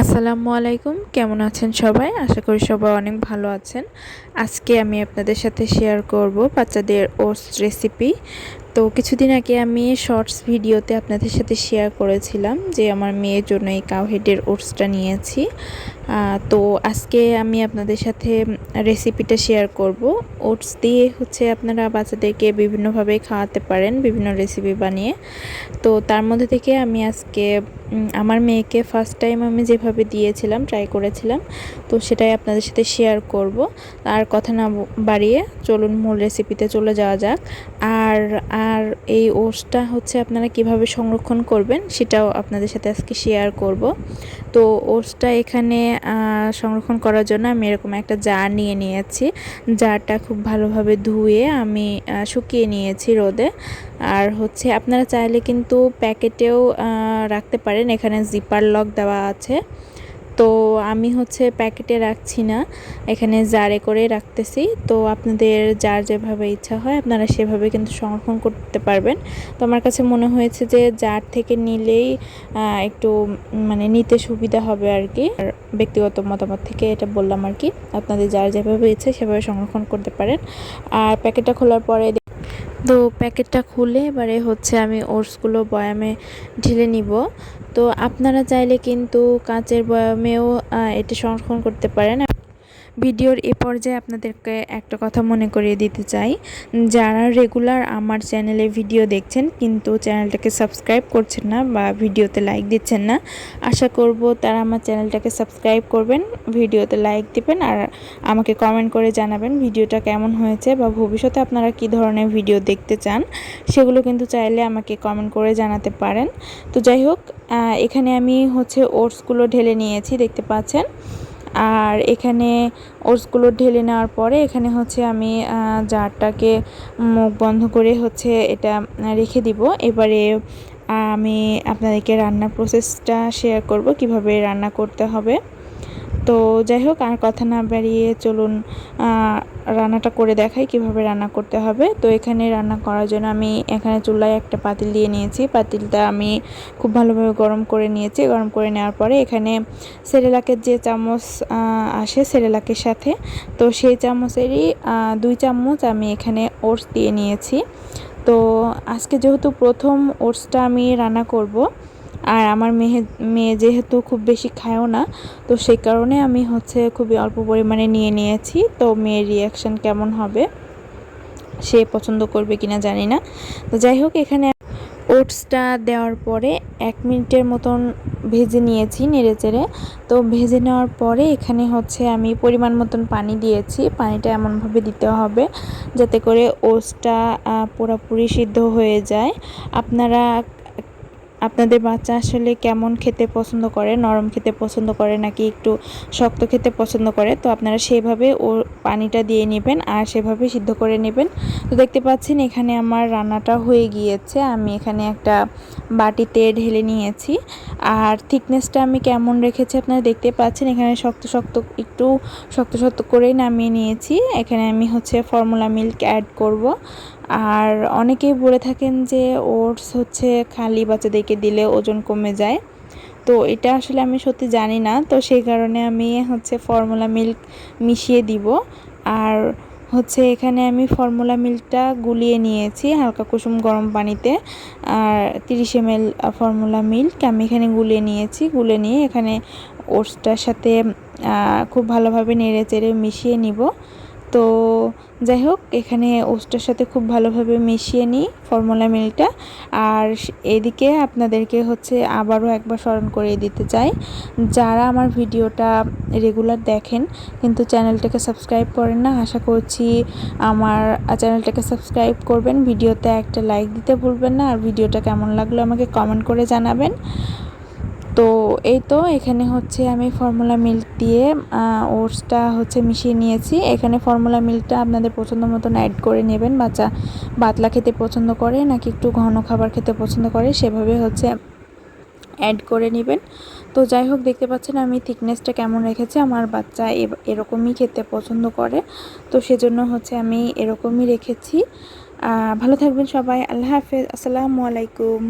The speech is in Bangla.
আসসালামু আলাইকুম। কেমন আছেন সবাই? আশা করি সবাই অনেক ভালো আছেন। আজকে আমি আপনাদের সাথে শেয়ার করব বাচ্চাদের ওটস রেসিপি তো কিছুদিন আগে আমি শর্টস ভিডিওতে আপনাদের সাথে শেয়ার করেছিলাম যে আমার মেয়ের জন্য এই কাউহেডের ওটসটা নিয়েছি। তো আজকে আমি আপনাদের সাথে রেসিপিটা শেয়ার করব। ওটস দিয়ে হচ্ছে আপনারা বাচ্চাদেরকে বিভিন্নভাবে খাওয়াতে পারেন, বিভিন্ন রেসিপি বানিয়ে। তো তার মধ্যে থেকে আমি আজকে আমার মেয়েকে ফার্স্ট টাইম আমি যেভাবে দিয়েছিলাম ট্রাই করেছিলাম, তো সেটাই আপনাদের সাথে শেয়ার করব। আর কথা না বাড়িয়ে চলুন মূল রেসিপিতে চলে যাওয়া যাক। আর আর এই ওটসটা হচ্ছে আপনারা কীভাবে সংরক্ষণ করবেন, সেটাও আপনাদের সাথে আজকে শেয়ার করব। তো ওটসটা এখানে সংরক্ষণ করার জন্য আমি এরকম একটা জার নিয়ে নিয়েছি। জারটা খুব ভালোভাবে ধুয়ে আমি শুকিয়ে নিয়েছি রোদে। আর হচ্ছে আপনারা চাইলে কিন্তু প্যাকেটেও রাখতে পারেন। এখানে জিপার লক দেওয়া আছে। তো আমি হচ্ছে প্যাকেটে রাখছি না, এখানে জারে করে রাখতেছি। তো আপনাদের যার যেভাবে ইচ্ছা হয় আপনারা সেভাবে কিন্তু সংরক্ষণ করতে পারবেন। তো আমার কাছে মনে হয়েছে যে জার থেকে নিলেই একটু মানে নিতে সুবিধা হবে আর কি আর ব্যক্তিগত মতামত থেকে এটা বললাম আর কি আপনাদের যার যেভাবে ইচ্ছে সেভাবে সংরক্ষণ করতে পারেন। আর প্যাকেটটা খোলার পরে তো প্যাকেটটা খুলে এবারে হচ্ছে আমি ওটসগুলো বয়ামে ঢেলে নিব। তো আপনারা চাইলে কিন্তু কাঁচের বয়ামেও এটা সংরক্ষণ করতে পারেন। ভিডিওর এ পর্যায়ে আপনাদেরকে একটা কথা মনে করিয়ে দিতে চাই। যারা রেগুলার আমার চ্যানেলে ভিডিও দেখছেন, কিন্তু চ্যানেলটাকে সাবস্ক্রাইব করছেন না বা ভিডিওতে লাইক দিচ্ছেন না, আশা করব তারা আমার চ্যানেলটাকে সাবস্ক্রাইব করবেন, ভিডিওতে লাইক দিবেন আর আমাকে কমেন্ট করে জানাবেন ভিডিওটা কেমন হয়েছে বা ভবিষ্যতে আপনারা কি ধরনের ভিডিও দেখতে চান। সেগুলো কিন্তু চাইলে আমাকে কমেন্ট করে জানাতে পারেন। তো যাই হোক এখানে আমি হচ্ছে ওটসগুলো ঢেলে নিয়েছি, দেখতে পাচ্ছেন। আর এখানে ওসগুলো ঢেলে নেওয়ার পরে এখানে হচ্ছে আমি জারটাকে মুখ বন্ধ করে হচ্ছে এটা রেখে দিব। এবারে আমি আপনাদেরকে রান্নার প্রসেসটা শেয়ার করব, কীভাবে রান্না করতে হবে। তো যাই হোক, আর কথা না বাড়িয়ে চলুন রান্নাটা করে দেখাই কীভাবে রান্না করতে হবে। তো এখানে রান্না করার জন্য আমি এখানে চুলায় একটা পাতিল দিয়ে নিয়েছি। পাতিলটা আমি খুব ভালোভাবে গরম করে নিয়েছি। গরম করে নেওয়ার পরে এখানে সেরেলাকের যে চামচ আসে সেরেলাকের সাথে, তো সেই চামচেরই দুই চামচ আমি এখানে ওটস দিয়ে নিয়েছি। তো আজকে যেহেতু প্রথম ওটসটা আমি রান্না করব আর আমার মেয়ে মেয়ে যেহেতু খুব বেশি খায়ও না, তো সেই কারণে আমি হচ্ছে খুবই অল্প পরিমাণে নিয়ে নিয়েছি। তো মেয়ের রিয়াকশান কেমন হবে? সে পছন্দ করবে কিনা জানি না। তো যাই হোক, এখানে ওটসটা দেওয়ার পরে এক মিনিটের মতন ভেজে নিয়েছি নেড়ে চেড়ে তো ভেজে নেওয়ার পরে এখানে হচ্ছে আমি পরিমাণ মতন পানি দিয়েছি। পানিটা এমনভাবে দিতে হবে যাতে করে ওটসটা পুরোপুরি সিদ্ধ হয়ে যায়। আপনারা আপনাদের বাচ্চা আসলে কেমন খেতে পছন্দ করে? নরম খেতে পছন্দ করে নাকি একটু শক্ত খেতে পছন্দ করে? তো আপনারা সেভাবে ও পানিটা দিয়ে নেবেন আর সেভাবে সিদ্ধ করে নেবেন। তো দেখতে পাচ্ছেন এখানে আমার রান্নাটা হয়ে গিয়েছে। আমি এখানে একটা বাটিতে ঢেলে নিয়েছি। আর থিকনেসটা আমি কেমন রেখেছি আপনারা দেখতে পাচ্ছেন, এখানে শক্ত শক্ত একটু শক্ত শক্ত করেই নামিয়ে নিয়েছি। এখানে আমি হচ্ছে ফর্মুলা মিল্ক অ্যাড করব। আর অনেকেই বলে থাকেন যে ওটস হচ্ছে খালি বাচ্চাদেরকে দিলে ওজন কমে যায়। তো এটা আসলে আমি সত্যি জানি না। তো সেই কারণে আমি হচ্ছে ফর্মুলা মিল্ক মিশিয়ে দিব। আর হচ্ছে এখানে আমি ফর্মুলা মিল্কটা গুলিয়ে নিয়েছি, হালকা কুসুম গরম পানিতে। আর তিরিশ এম ফর্মুলা মিল্ক আমি এখানে গুলিয়ে নিয়েছি, গুলে নিয়ে এখানে ওটসটার সাথে খুব ভালোভাবে নেড়ে চেড়ে মিশিয়ে নিব। তো যাই হোক, এখানে ওস্টের সাথে খুব ভালোভাবে মিশিয়ে নিই ফর্মুলা মিলটা। আর এদিকে আপনাদেরকে হচ্ছে আবারও একবার স্মরণ করে দিতে চাই, যারা আমার ভিডিওটা রেগুলার দেখেন কিন্তু চ্যানেলটাকে সাবস্ক্রাইব করেন না, আশা করছি আমার চ্যানেলটাকে সাবস্ক্রাইব করবেন, ভিডিওতে একটা লাইক দিতে ভুলবেন না, আর ভিডিওটা কেমন লাগল আমাকে কমেন্ট করে জানাবেন। তো এই তো এখানে হচ্ছে আমি ফর্মুলা মিল্ক দিয়ে ওটসটা হচ্ছে মিশিয়ে নিয়েছি। এখানে ফর্মুলা মিল্কটা আপনাদের পছন্দ মতন অ্যাড করে নেবেন। বাচ্চা বাতলা খেতে পছন্দ করে, নাকি একটু ঘন খাবার খেতে পছন্দ করে, সেভাবে হচ্ছে অ্যাড করে নেবেন। তো যাই হোক, দেখতে পাচ্ছেন আমি থিকনেসটা কেমন রেখেছি। আমার বাচ্চা এরকমই খেতে পছন্দ করে। তো সেজন্য হচ্ছে আমি এরকমই রেখেছি। ভালো থাকবেন সবাই। আল্লাহ হাফেজ। আসসালামু আলাইকুম।